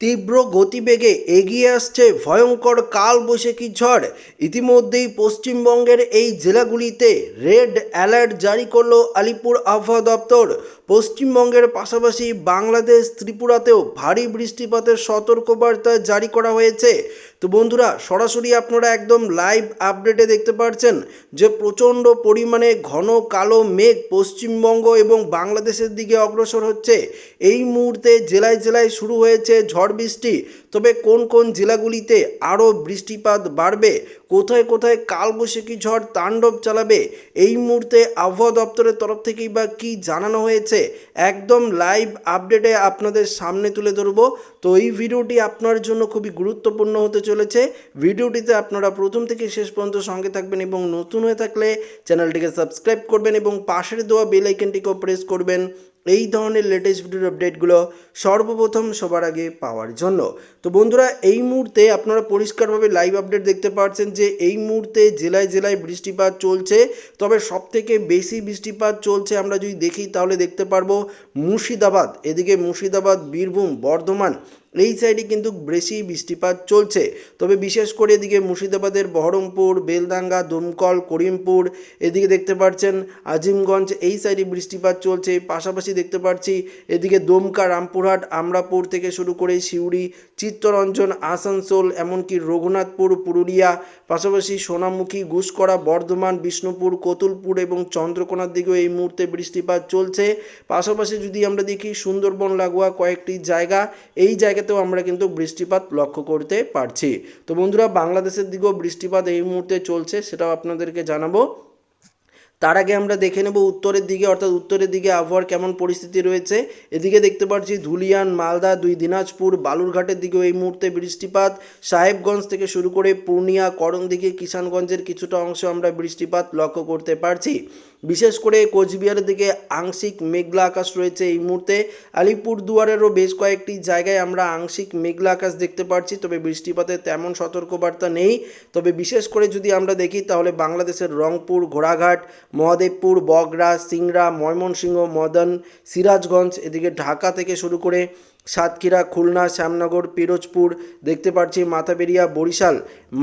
তীব্র গতিবেগে এগিয়ে আসছে ভয়ঙ্কর কালবৈশাখী ঝড়। ইতিমধ্যেই পশ্চিমবঙ্গের এই জেলাগুলিতে রেড অ্যালার্ট জারি করল আলিপুর আবহাওয়া দপ্তর। পশ্চিমবঙ্গের পাশাপাশি বাংলাদেশ ত্রিপুরাতেও ভারী বৃষ্টিপাতের সতর্কবার্তা জারি করা হয়েছে। তো বন্ধুরা, সরাসরি আপনারা একদম লাইভ আপডেটে দেখতে পাচ্ছেন যে প্রচণ্ড পরিমাণে ঘন কালো মেঘ পশ্চিমবঙ্গ এবং বাংলাদেশের দিকে অগ্রসর হচ্ছে। এই মুহূর্তে জেলায় জেলায় শুরু হয়েছে ঝড় বৃষ্টি। তবে কোন কোন জেলাগুলিতে আরও বৃষ্টিপাত বাড়বে, কোথায় কোথায় কালবৈশাখী ঝড় তাণ্ডব চালাবে, এই মুহূর্তে আবহাওয়া দপ্তরের তরফ থেকেই বা কী জানানো হয়েছে, একদম লাইভ আপডেটে আপনাদের সামনে তুলে ধরবো। তো এই ভিডিওটি আপনার জন্য খুবই গুরুত্বপূর্ণ হতে চলেছে। ভিডিওটিতে আপনারা প্রথম থেকে শেষ পর্যন্ত সঙ্গে থাকবেন এবং নতুন হয়ে থাকলে চ্যানেলটিকে সাবস্ক্রাইব করবেন এবং পাশের দেওয়া বেল আইকনটিকেও প্রেস করবেন। এই ধরনের লেটেস্ট ভিডিওর আপডেটগুলো সর্বপ্রথম সবার আগে পাওয়ার জন্য। তো বন্ধুরা, এই মুহূর্তে আপনারা পরিষ্কারভাবে লাইভ আপডেট দেখতে পাচ্ছেন যে এই মুহূর্তে জেলায় জেলায় বৃষ্টিপাত চলছে। তবে সবথেকে বেশি বৃষ্টিপাত চলছে আমরা যদি দেখি তাহলে দেখতে পারব মুর্শিদাবাদ, এদিকে মুর্শিদাবাদ, বীরভূম, বর্ধমান এই সাইডে কিন্তু বেশি বৃষ্টিপাত চলছে। তবে বিশেষ করে এদিকে মুর্শিদাবাদের বহরমপুর বেলদাঙ্গা দমকল, করিমপুর, এদিকে দেখতে পাচ্ছেন আজিমগঞ্জ, এই সাইডে বৃষ্টিপাত চলছে। পাশাপাশি দেখতে পাচ্ছি এদিকে দমকা, রামপুরহাট, আমরাপুর থেকে শুরু করে সিউড়ি, চিত্তরঞ্জন, আসানসোল, এমনকি রঘুনাথপুর, পুরুলিয়া, পাশাপাশি সোনামুখী ঘুষকরা বর্ধমান, বিষ্ণুপুর, কতুলপুর এবং চন্দ্রকোনার দিকেও এই মুহূর্তে বৃষ্টিপাত চলছে। পাশাপাশি যদি আমরা দেখি সুন্দরবন, লাগোয়া কয়েকটি জায়গা, এই জায়গাতেও আমরা কিন্তু বৃষ্টিপাত লক্ষ্য করতে পারছি। তো বন্ধুরা, বাংলাদেশের দিকেও বৃষ্টিপাত এই মুহূর্তে চলছে, সেটাও আপনাদেরকে জানাব। তার আগে আমরা দেখে নেব উত্তরের দিকে, অর্থাৎ উত্তরের দিকে আবহাওয়ার কেমন পরিস্থিতি রয়েছে। এদিকে দেখতে পাচ্ছি ধুলিয়ান, মালদা, দুই দিনাজপুর, বালুরঘাটের দিকেও এই মুহূর্তে বৃষ্টিপাত। সাহেবগঞ্জ থেকে শুরু করে পূর্ণিয়া করণ দিকে কিষানগঞ্জের কিছুটা অংশ আমরা বৃষ্টিপাত লক্ষ্য করতে পারছি। বিশেষ করে কোচবিহারের দিকে আংশিক মেঘলা আকাশ রয়েছে এই মুহূর্তে। আলিপুর দুয়ারেরও বেশ কয়েকটি জায়গায় আমরা আংশিক মেঘলা আকাশ দেখতে পাচ্ছি, তবে বৃষ্টিপাতের তেমন সতর্কবার্তা নেই। তবে বিশেষ করে যদি আমরা দেখি, তাহলে বাংলাদেশের রংপুর, ঘোড়াঘাট, মহাদেবপুর বগরা সিংড়া, ময়মনসিংহ, মদন, সিরাজগঞ্জ, এদিকে ঢাকা থেকে শুরু করে সাতক্ষীরা, খুলনা, শ্যামনগর, পিরোজপুর দেখতে পাচ্ছি, মাথাবেরিয়া, বরিশাল,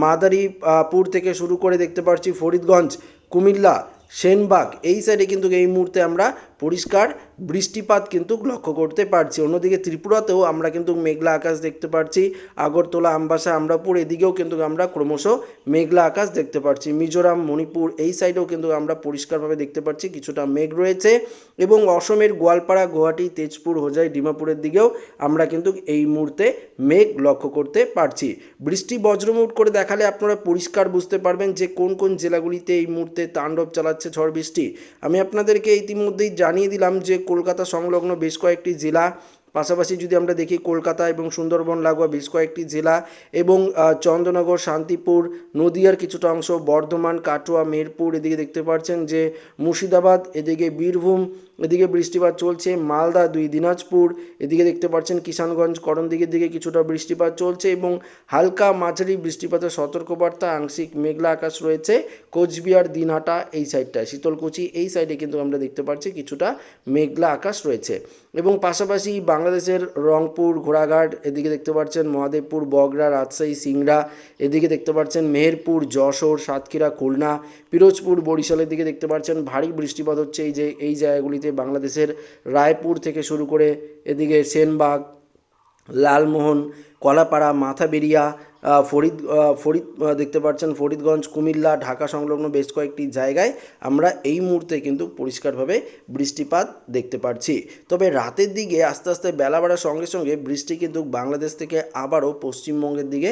মাদারীপুর থেকে শুরু করে দেখতে পাচ্ছি, ফরিদগঞ্জ, কুমিল্লা সেনবাগ এই সাইডে কিন্তু এই মুহূর্তে আমরা পরিষ্কার, বৃষ্টিপাত কিন্তু লক্ষ্য করতে পারছি। অন্যদিকে ত্রিপুরাতেও আমরা কিন্তু মেঘলা আকাশ দেখতে পাচ্ছি আগরতলা, আমবাসা, আমরাপুর, এদিকেও কিন্তু আমরা ক্রমশ মেঘলা আকাশ দেখতে পাচ্ছি মিজোরাম, মণিপুর এই সাইডেও কিন্তু আমরা পরিষ্কারভাবে দেখতে পাচ্ছি কিছুটা মেঘ রয়েছে এবং অসমের গোয়ালপাড়া, গুয়াহাটি, তেজপুর, হোজাই, ডিমাপুরের দিকেও আমরা কিন্তু এই মুহূর্তে মেঘ লক্ষ্য করতে পারছি। বৃষ্টি বজ্রমুট করে দেখালে আপনারা পরিষ্কার বুঝতে পারবেন যে কোন কোন জেলাগুলিতে এই মুহূর্তে তাণ্ডব চালাচ্ছে ঝড় বৃষ্টি। আমি আপনাদেরকে ইতিমধ্যেই জানিয়ে দিলাম যে কলকাতা সংলগ্ন বেশ কয়েকটি জেলা পাশাপাশি যদি আমরা দেখি কলকাতা এবং সুন্দরবন, লাগোয়া বেশ কয়েকটি জেলা এবং চন্দ্রনগর, শান্তিপুর, নদিয়ার কিছুটা অংশ, বর্ধমান, কাটোয়া মেহেরপুর এদিকে দেখতে পাচ্ছেন যে মুর্শিদাবাদ, এদিকে বীরভূম, এদিকে বৃষ্টিপাত চলছে, মালদা দুই, দিনাজপুর এদিকে দেখতে পাচ্ছেন কিষানগঞ্জ করণ দিকের দিকে কিছুটা বৃষ্টিপাত চলছে এবং হালকা মাঝারি বৃষ্টিপাতের সতর্কবার্তা, আংশিক মেঘলা আকাশ রয়েছে, কোচবিহার, দিনহাটা এই সাইডটায়, শীতলকুচি এই সাইডে কিন্তু আমরা দেখতে পাচ্ছি কিছুটা মেঘলা আকাশ রয়েছে এবং পাশাপাশি বাংলাদেশের রংপুর, ঘোড়াঘাট, এদিকে দেখতে পাচ্ছেন মহাদেবপুর, বগরা, রাজশাহী, সিংড়া, এদিকে দেখতে পাচ্ছেন মেহেরপুর, যশোর, সাতক্ষীরা, খুলনা, পিরোজপুর, বরিশালের দিকে দেখতে পাচ্ছেন ভারী বৃষ্টিপাত হচ্ছে এই যে, এই জায়গাগুলিতে বাংলাদেশের রায়পুর থেকে শুরু করে এদিকে সেনবাগ, লালমোহন কলাপাড়া, মাথাবেরিয়া ফরিদ ফরিদ দেখতে পাচ্ছেন ফরিদগঞ্জ, কুমিল্লা, ঢাকা সংলগ্ন বেশ কয়েকটি জায়গায় আমরা এই মুহূর্তে কিন্তু পরিষ্কারভাবে বৃষ্টিপাত দেখতে পাচ্ছি। তবে রাতের দিকে আস্তে আস্তে বেলা বাড়ার সঙ্গে সঙ্গে বৃষ্টি কিন্তু বাংলাদেশ থেকে আবারও পশ্চিমবঙ্গের দিকে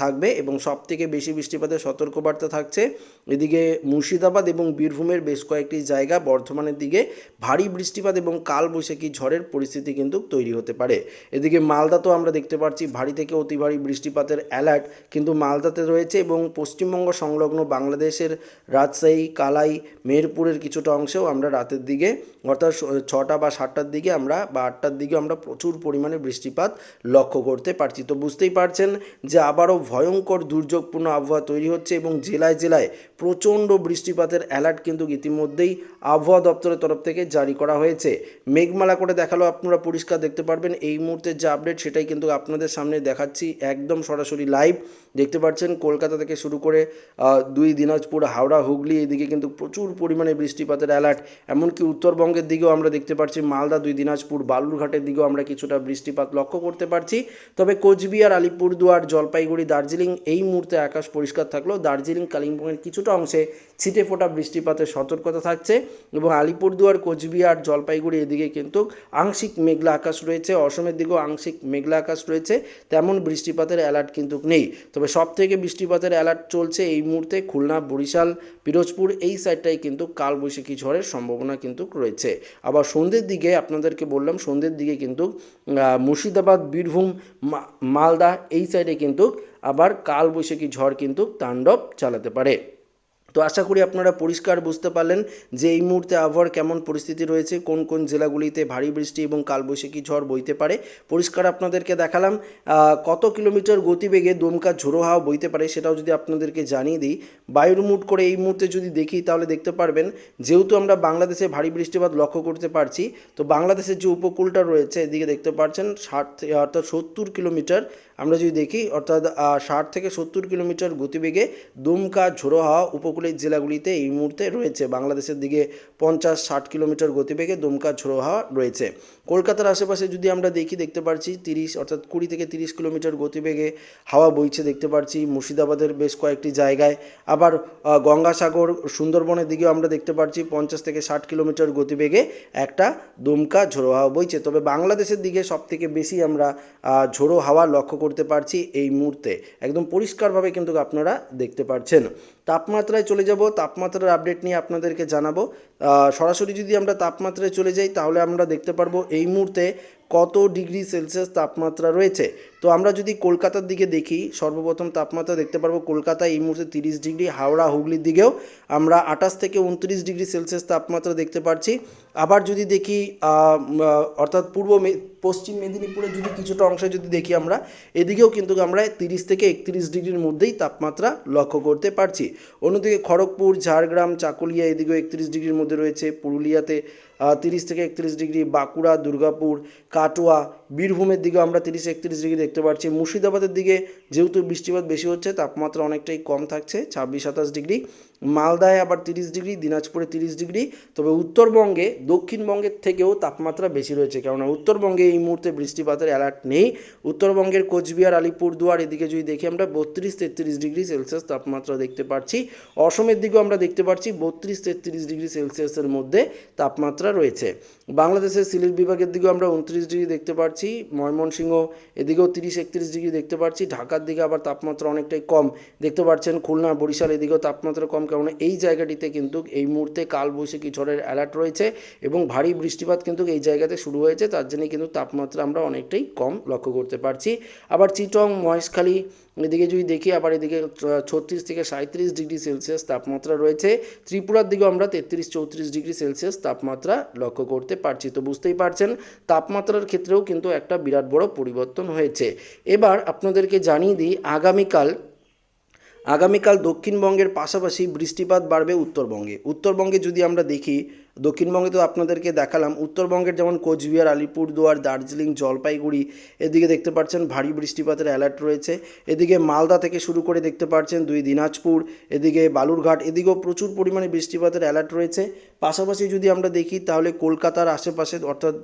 থাকবে এবং সব থেকে বেশি বৃষ্টিপাতের সতর্কবার্তা থাকছে এদিকে মুর্শিদাবাদ এবং বীরভূমের বেশ কয়েকটি জায়গা বর্ধমানের দিকে ভারী বৃষ্টিপাত এবং কালবৈশাখী ঝড়ের পরিস্থিতি কিন্তু তৈরি হতে পারে। এদিকে মালদা তো আমরা দেখতে পাচ্ছি পাচ্ছি ভারী থেকে অতি ভারী বৃষ্টিপাতের অ্যালার্ট কিন্তু মালদাতে রয়েছে এবং পশ্চিমবঙ্গ সংলগ্ন বাংলাদেশের রাজশাহী, কালাই, মেহেরপুরের কিছুটা অংশেও আমরা রাতের দিকে, অর্থাৎ ছটা বা সাতটার দিকে আমরা বা আটটার দিকে আমরা প্রচুর পরিমাণে বৃষ্টিপাত লক্ষ্য করতে পারছি। তো বুঝতেই পারছেন যে আবারও ভয়ঙ্কর দুর্যোগপূর্ণ আবহাওয়া তৈরি হচ্ছে এবং জেলায় জেলায় প্রচণ্ড বৃষ্টিপাতের অ্যালার্ট কিন্তু ইতিমধ্যেই আবহাওয়া দপ্তরের তরফ থেকে জারি করা হয়েছে। মেঘমালা করে দেখাল, আপনারা পরিষ্কার দেখতে পারবেন। এই মুহূর্তের যে আপডেট সেটাই কিন্তু আপনাদের সামনে দেখাচ্ছি একদম সরাসরি লাইভ দেখতে পাচ্ছেন, কলকাতা থেকে শুরু করে দুই দিনাজপুর, হাওড়া, হুগলি, এদিকে কিন্তু প্রচুর পরিমাণে বৃষ্টিপাতের অ্যালার্ট এমনকি উত্তরবঙ্গের দিকেও আমরা দেখতে পাচ্ছি, মালদা, দুই দিনাজপুর, বালুরঘাটের দিকেও আমরা কিছুটা বৃষ্টিপাত লক্ষ্য করতে পারছি। তবে কোচবিহার, আলিপুরদুয়ার, জলপাইগুড়ি, দার্জিলিং, এই মুহূর্তে আকাশ পরিষ্কার থাকলেও দার্জিলিং, কালিম্পংয়ের কিছুটা অংশে ছিটে ফোটা বৃষ্টিপাতের সতর্কতা থাকছে এবং আলিপুরদুয়ার, কোচবিহার, জলপাইগুড়ি, এদিকে কিন্তু আংশিক মেঘলা আকাশ রয়েছে। অসমের দিকেও আংশিক মেঘলা আকাশ রয়েছে। তেমন বৃষ্টিপাতের অ্যালার্ট কিন্তু নেই। তবে সব থেকে বৃষ্টিপাতের অ্যালার্ট চলছে এই মুহূর্তে খুলনা, বরিশাল, পিরোজপুর, এই সাইডটাই কিন্তু কালবৈশাখী ঝড়ের সম্ভাবনা কিন্তু রয়েছে। আবার সন্ধ্যের দিকে আপনাদেরকে বললাম, সন্ধ্যের দিকে কিন্তু মুর্শিদাবাদ, বীরভূম মালদা এই সাইডে কিন্তু আবার কালবৈশাখী ঝড় কিন্তু তাণ্ডব চালাতে পারে। তো আশা করি আপনারা পরিষ্কার বুঝতে পারলেন যে এই মুহূর্তে আবহাওয়ার কেমন পরিস্থিতি রয়েছে, কোন কোন জেলাগুলিতে ভারী বৃষ্টি এবং কালবৈশাখী ঝড় বইতে পারে। পরিষ্কার আপনাদেরকে দেখালাম কত কিলোমিটার গতিবেগে দমকা ঝোড়ো হাওয়া বইতে পারে সেটাও যদি আপনাদেরকে জানিয়ে দিই। বায়ুর মুট করে এই মুহূর্তে যদি দেখি তাহলে দেখতে পারবেন, যেহেতু আমরা বাংলাদেশে ভারী বৃষ্টিপাত লক্ষ্য করতে পারছি, তো বাংলাদেশের যে উপকূলটা রয়েছে এদিকে দেখতে পাচ্ছেন ষাট অর্থাৎ সত্তর কিলোমিটার আমরা যদি দেখি, অর্থাৎ ষাট থেকে সত্তর কিলোমিটার গতিবেগে দমকা ঝোড়ো হাওয়া উপকূলের জেলাগুলিতে এই মুহূর্তে রয়েছে। বাংলাদেশের দিকে পঞ্চাশ ষাট কিলোমিটার গতিবেগে দুমকা ঝোড়ো হাওয়া রয়েছে। কলকাতার আশেপাশে যদি আমরা দেখি, দেখতে পারছি তিরিশ, অর্থাৎ কুড়ি থেকে তিরিশ কিলোমিটার গতিবেগে হাওয়া বইছে, দেখতে পারছি মুর্শিদাবাদের বেশ কয়েকটি জায়গায়। আবার গঙ্গাসাগর, সুন্দরবনের দিকেও আমরা দেখতে পারছি পঞ্চাশ থেকে ষাট কিলোমিটার গতিবেগে একটা দুমকা ঝোড়ো হাওয়া বইছে। তবে বাংলাদেশের দিকে সব থেকে বেশি আমরা ঝোড়ো হাওয়া লক্ষ্য করতে পারছি এই মুহূর্তে। একদম পরিষ্কারভাবে কিন্তু আপনারা দেখতে পারছেন। তাপমাত্রায় চলে যাব, তাপমাত্রার আপডেট নিয়ে আপনাদেরকে জানাব। সরাসরি যদি আমরা তাপমাত্রায় চলে যাই তাহলে আমরা দেখতে পারব এই মুহূর্তে কত ডিগ্রি সেলসিয়াস তাপমাত্রা রয়েছে? তো আমরা যদি কলকাতার দিকে দেখি, সর্বপ্রথম তাপমাত্রা দেখতে পারব কলকাতায় এই মুহূর্তে তিরিশ ডিগ্রি, হাওড়া, হুগলির দিকেও আমরা আঠাশ থেকে উনত্রিশ ডিগ্রি সেলসিয়াস তাপমাত্রা দেখতে পাচ্ছি আবার যদি দেখি অর্থাৎ পূর্ব পশ্চিম মেদিনীপুরে যদি কিছুটা অংশে যদি দেখি আমরা, এদিকেও কিন্তু আমরা তিরিশ থেকে একত্রিশ ডিগ্রির মধ্যেই তাপমাত্রা লক্ষ্য করতে পারছি। অন্যদিকে খড়গপুর, ঝাড়গ্রাম, চাকুলিয়া এদিকেও একত্রিশ ডিগ্রির মধ্যে রয়েছে। পুরুলিয়াতে তিরিশ থেকে একত্রিশ ডিগ্রি বাঁকুড়া, দুর্গাপুর, কাটোয়া, বীরভূমের দিকে আমরা তিরিশ একত্রিশ ডিগ্রি দেখতে পাচ্ছি। মুর্শিদাবাদের দিকে যেহেতু বৃষ্টিপাত বেশি হচ্ছে, তাপমাত্রা অনেকটাই কম থাকছে, ছাব্বিশ সাতাশ ডিগ্রি। মালদায় আবার তিরিশ ডিগ্রি, দিনাজপুরে তিরিশ ডিগ্রি, তবে উত্তরবঙ্গে, দক্ষিণবঙ্গের থেকেও তাপমাত্রা বেশি রয়েছে। কেননা উত্তরবঙ্গে এই মুহূর্তে বৃষ্টিপাতের অ্যালার্ট নেই। উত্তরবঙ্গের কোচবিহার, আলিপুরদুয়ার, এদিকে যদি দেখি আমরা বত্রিশ তেত্রিশ ডিগ্রি সেলসিয়াস তাপমাত্রা দেখতে পাচ্ছি। অসমের দিকেও আমরা দেখতে পাচ্ছি বত্রিশ তেত্রিশ ডিগ্রি সেলসিয়াসের মধ্যে তাপমাত্রা রয়েছে। বাংলাদেশের সিলেট বিভাগের দিকেও আমরা উনত্রিশ ডিগ্রি দেখতে পাচ্ছি ময়মনসিংহ এদিকেও তিরিশ একত্রিশ ডিগ্রি দেখতে পাচ্ছি ঢাকার দিকে আবার তাপমাত্রা অনেকটাই কম দেখতে পাচ্ছেন খুলনা, বরিশাল এদিকেও তাপমাত্রা কম কারণ এই জায়গাটিতে কিন্তু এই মুহূর্তে কালবৈশাখী ঝড়ের অ্যালার্ট রয়েছে এবং ভারী বৃষ্টিপাত কিন্তু এই জায়গাতে শুরু হয়েছে, তার জন্য কিন্তু তাপমাত্রা আমরা অনেকটাই কম লক্ষ্য করতে পারছি। আবার চিটং, মহেশখালী এদিকে যদি দেখি, আবার এদিকে ছত্রিশ থেকে সাঁত্রিশ ডিগ্রি সেলসিয়াস তাপমাত্রা রয়েছে। ত্রিপুরার দিকেও আমরা তেত্রিশ, চৌত্রিশ ডিগ্রি সেলসিয়াস তাপমাত্রা লক্ষ্য করতে পারছি। তো বুঝতেই পারছেন, তাপমাত্রার ক্ষেত্রেও কিন্তু একটা বিরাট বড় পরিবর্তন হয়েছে। এবার আপনাদেরকে জানিয়ে দিই, আগামীকাল আগামীকাল দক্ষিণবঙ্গের পাশাপাশি বৃষ্টিপাত বাড়বে উত্তরবঙ্গে। উত্তরবঙ্গে যদি আমরা দেখি, দক্ষিণবঙ্গে তো আপনাদেরকে দেখালাম, উত্তরবঙ্গের যেমন কোচবিহার, আলিপুরদুয়ার, দার্জিলিং, জলপাইগুড়ি, এদিকে দেখতে পাচ্ছেন ভারী বৃষ্টিপাতের অ্যালার্ট রয়েছে। এদিকে মালদা থেকে শুরু করে দেখতে পাচ্ছেন দুই দিনাজপুর, এদিকে বালুরঘাট, এদিকেও প্রচুর পরিমাণে বৃষ্টিপাতের অ্যালার্ট রয়েছে। পাশাপাশি যদি আমরা দেখি, তাহলে কলকাতার আশেপাশে অর্থাৎ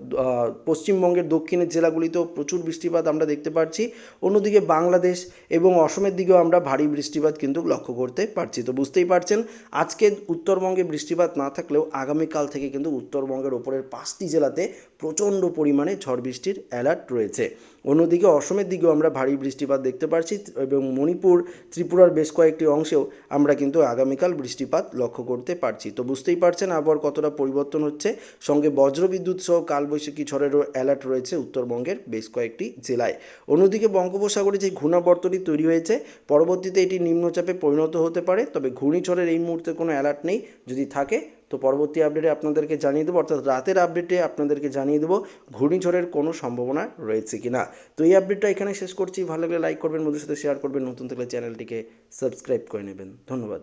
পশ্চিমবঙ্গের দক্ষিণের জেলাগুলিতেও প্রচুর বৃষ্টিপাত আমরা দেখতে পাচ্ছি অন্যদিকে বাংলাদেশ এবং অসমের দিকেও আমরা ভারী বৃষ্টিপাত কিন্তু লক্ষ্য করতে পারছি। তো বুঝতেই পারছেন আজকে উত্তরবঙ্গে বৃষ্টিপাত না থাকলেও আগামীকাল থেকে কিন্তু উত্তরবঙ্গের ওপরের পাঁচটি জেলাতে প্রচণ্ড পরিমাণে ঝড় বৃষ্টির অ্যালার্ট রয়েছে। অন্যদিকে অসমের দিকেও আমরা ভারী বৃষ্টিপাত দেখতে পারছি, এবং মণিপুর, ত্রিপুরার বেশ কয়েকটি অংশেও আমরা কিন্তু আগামীকাল বৃষ্টিপাত লক্ষ্য করতে পারছি। তো বুঝতেই পারছেন আবহাওয়ার কতটা পরিবর্তন হচ্ছে। সঙ্গে বজ্রবিদ্যুৎ সহ কালবৈশাখী ঝড়েরও অ্যালার্ট রয়েছে উত্তরবঙ্গের বেশ কয়েকটি জেলায়। অন্যদিকে বঙ্গোপসাগরে যে ঘূর্ণাবর্তটি তৈরি হয়েছে, পরবর্তীতে এটি নিম্নচাপে পরিণত হতে পারে, তবে ঘূর্ণিঝড়ের এই মুহূর্তে কোনো অ্যালার্ট নেই। যদি থাকে তো পরবর্তী আপডেটে আপনাদেরকে জানিয়ে দেবো, অর্থাৎ রাতের আপডেটে আপনাদেরকে জানিয়ে দেবো ঘূর্ণিঝড়ের কোনো সম্ভাবনা রয়েছে কি না তো এই আপডেটটা এখানে শেষ করছি। ভালো লাগলে লাইক করবেন বন্ধুর সাথে শেয়ার করবেন, নতুন থাকলে চ্যানেলটিকে সাবস্ক্রাইব করে নেবেন। ধন্যবাদ।